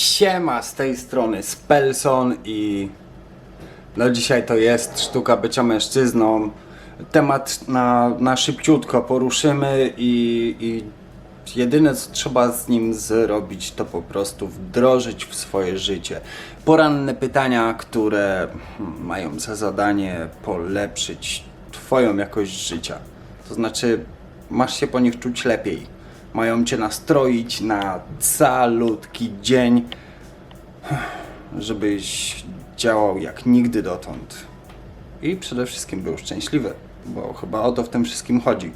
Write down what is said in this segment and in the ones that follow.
Siema z tej strony Spelson i no dzisiaj to jest sztuka bycia mężczyzną. Temat na, na szybciutko poruszymy i, i jedyne co trzeba z nim zrobić to po prostu wdrożyć w swoje życie. Poranne pytania, które mają za zadanie polepszyć Twoją jakość życia. To znaczy masz się po nich czuć lepiej. Mają Cię nastroić na calutki dzień, żebyś działał jak nigdy dotąd. I przede wszystkim był szczęśliwy, bo chyba o to w tym wszystkim chodzi.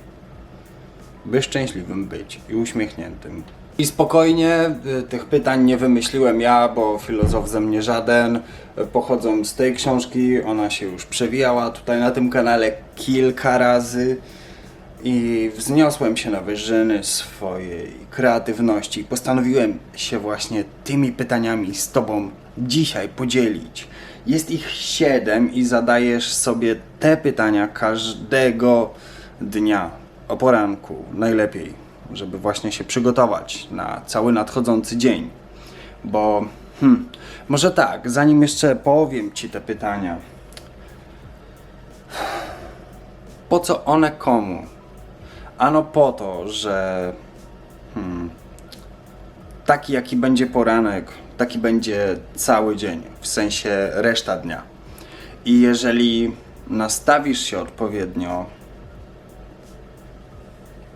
By szczęśliwym być i uśmiechniętym. I spokojnie, y, tych pytań nie wymyśliłem ja, bo filozof ze mnie żaden. Pochodzą z tej książki, ona się już przewijała tutaj na tym kanale kilka razy i wzniosłem się na wyżyny swojej kreatywności i postanowiłem się właśnie tymi pytaniami z Tobą dzisiaj podzielić. Jest ich siedem i zadajesz sobie te pytania każdego dnia o poranku, najlepiej, żeby właśnie się przygotować na cały nadchodzący dzień. Bo, hmm, może tak, zanim jeszcze powiem Ci te pytania, po co one komu? Ano po to, że hmm, taki jaki będzie poranek, taki będzie cały dzień, w sensie reszta dnia. I jeżeli nastawisz się odpowiednio,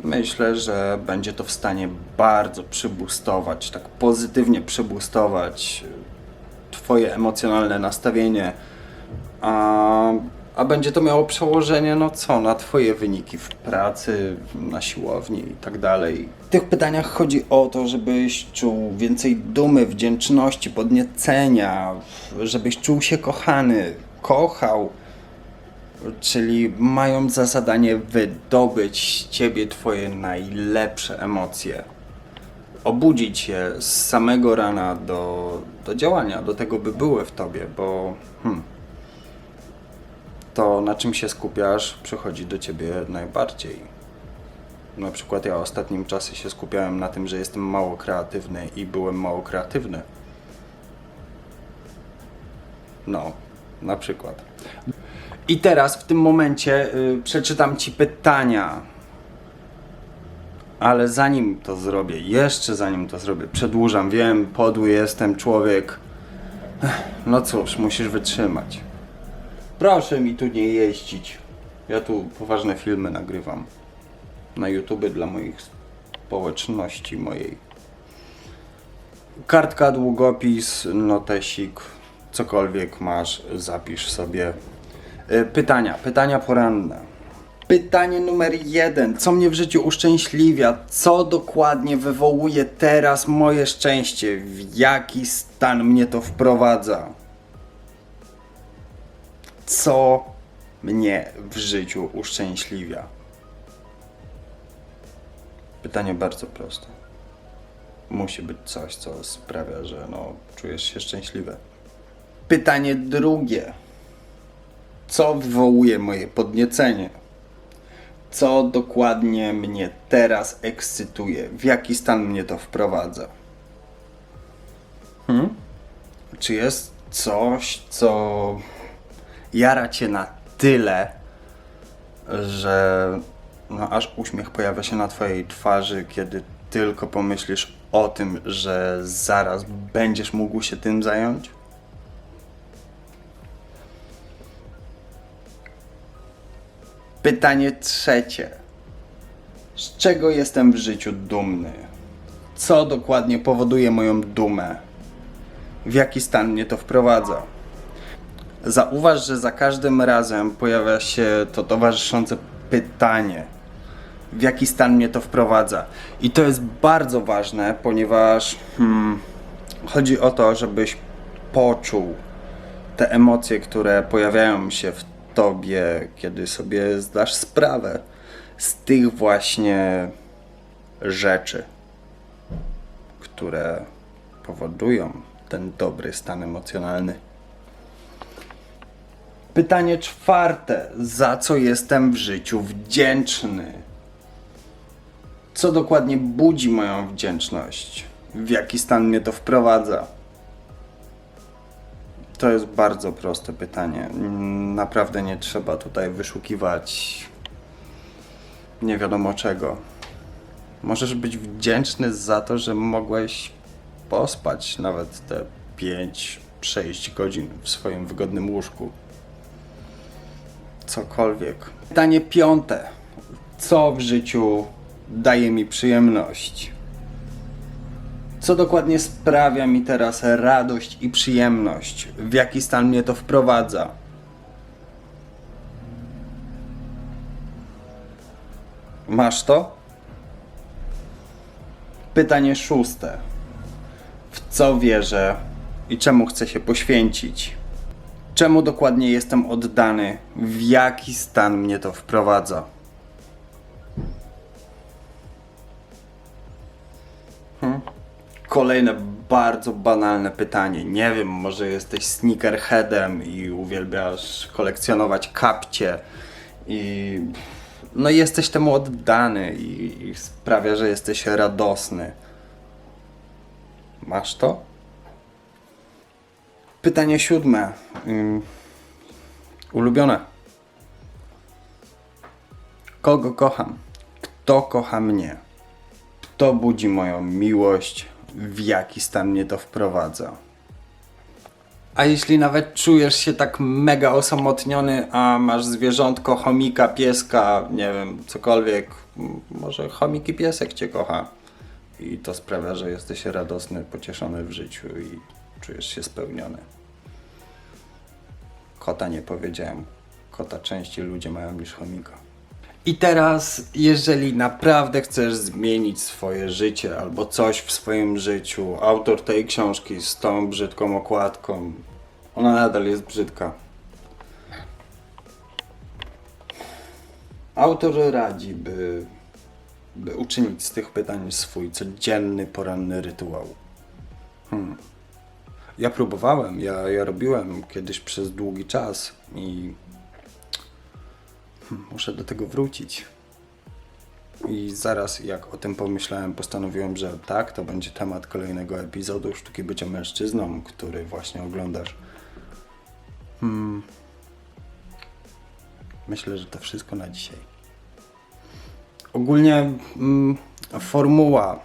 myślę, że będzie to w stanie bardzo przybustować, tak pozytywnie przybustować Twoje emocjonalne nastawienie, a, a będzie to miało przełożenie, no co, na Twoje wyniki w pracy, na siłowni i tak dalej. W tych pytaniach chodzi o to, żebyś czuł więcej dumy, wdzięczności, podniecenia, żebyś czuł się kochany, kochał, czyli mają za zadanie wydobyć z ciebie twoje najlepsze emocje. Obudzić je z samego rana do, do działania, do tego, by były w tobie, bo hmm, to, na czym się skupiasz, przychodzi do ciebie najbardziej. Na przykład ja ostatnim czasie się skupiałem na tym, że jestem mało kreatywny i byłem mało kreatywny. No, na przykład. I teraz w tym momencie y, przeczytam ci pytania. Ale zanim to zrobię, jeszcze zanim to zrobię, przedłużam, wiem, podły jestem człowiek. No cóż, musisz wytrzymać. Proszę mi tu nie jeździć. Ja tu poważne filmy nagrywam. Na YouTube dla moich społeczności mojej. Kartka, długopis, notesik, cokolwiek masz, zapisz sobie. Y, Pytania, pytania poranne. Pytanie numer jeden. Co mnie w życiu uszczęśliwia? Co dokładnie wywołuje teraz moje szczęście? W jaki stan mnie to wprowadza? Co mnie w życiu uszczęśliwia? Pytanie bardzo proste. Musi być coś, co sprawia, że no, czujesz się szczęśliwy. Pytanie drugie. Co wywołuje moje podniecenie? Co dokładnie mnie teraz ekscytuje? W jaki stan mnie to wprowadza? Hmm? Czy jest coś, co jara cię na tyle, że no, aż uśmiech pojawia się na twojej twarzy, kiedy tylko pomyślisz o tym, że zaraz będziesz mógł się tym zająć? Pytanie trzecie. Z czego jestem w życiu dumny? Co dokładnie powoduje moją dumę? W jaki stan mnie to wprowadza? Zauważ, że za każdym razem pojawia się to towarzyszące pytanie. W jaki stan mnie to wprowadza? I to jest bardzo ważne, ponieważ hmm, chodzi o to, żebyś poczuł te emocje, które pojawiają się w tobie, kiedy sobie zdasz sprawę z tych właśnie rzeczy, które powodują ten dobry stan emocjonalny. Pytanie czwarte. Za co jestem w życiu wdzięczny? Co dokładnie budzi moją wdzięczność? W jaki stan mnie to wprowadza? To jest bardzo proste pytanie. Naprawdę nie trzeba tutaj wyszukiwać nie wiadomo czego. Możesz być wdzięczny za to, że mogłeś pospać nawet te 5-6 godzin w swoim wygodnym łóżku. Cokolwiek. Pytanie piąte. Co w życiu daje mi przyjemność? Co dokładnie sprawia mi teraz radość i przyjemność? W jaki stan mnie to wprowadza? Masz to? Pytanie szóste. W co wierzę i czemu chcę się poświęcić? Czemu dokładnie jestem oddany? W jaki stan mnie to wprowadza? Hmm? Kolejne bardzo banalne pytanie. Nie wiem, może jesteś sneakerheadem i uwielbiasz kolekcjonować kapcie i no jesteś temu oddany i, i sprawia, że jesteś radosny. Masz to? Pytanie siódme. Ulubione. Kogo kocham? Kto kocha mnie? Kto budzi moją miłość? W jaki stan mnie to wprowadza? A jeśli nawet czujesz się tak mega osamotniony, a masz zwierzątko, chomika, pieska, nie wiem, cokolwiek, może chomik i piesek cię kocha. I to sprawia, że jesteś radosny, pocieszony w życiu i czujesz się spełniony. Kota nie powiedziałem. Kota częściej ludzie mają niż chomika. I teraz, jeżeli naprawdę chcesz zmienić swoje życie albo coś w swoim życiu, autor tej książki z tą brzydką okładką, ona nadal jest brzydka. Autor radzi, by, by uczynić z tych pytań swój codzienny, poranny rytuał. Hmm. Ja próbowałem, ja, ja robiłem kiedyś przez długi czas i Hmm, Muszę do tego wrócić. I zaraz jak o tym pomyślałem, postanowiłem, że tak, to będzie temat kolejnego epizodu Sztuki Bycia Mężczyzną, który właśnie oglądasz. Hmm. Myślę, że to wszystko na dzisiaj. Ogólnie mm, formuła,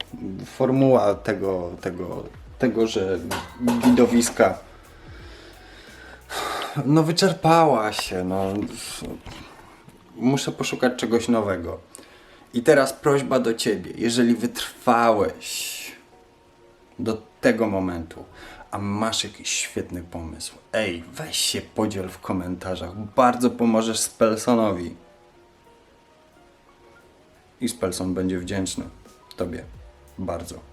formuła tego, tego, tego, że widowiska no wyczerpała się, no muszę poszukać czegoś nowego. I teraz prośba do ciebie, jeżeli wytrwałeś do tego momentu, a masz jakiś świetny pomysł, ej, weź się podziel w komentarzach, bardzo pomożesz Spelsonowi. I Spelson będzie wdzięczny tobie bardzo.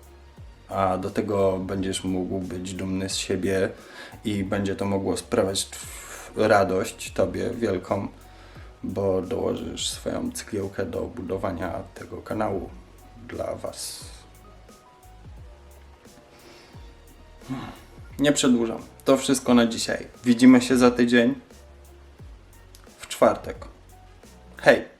A do tego będziesz mógł być dumny z siebie i będzie to mogło sprawiać radość tobie wielką bo dołożysz swoją cegiełkę do budowania tego kanału dla Was. Nie przedłużam. To wszystko na dzisiaj. Widzimy się za tydzień w czwartek. Hej!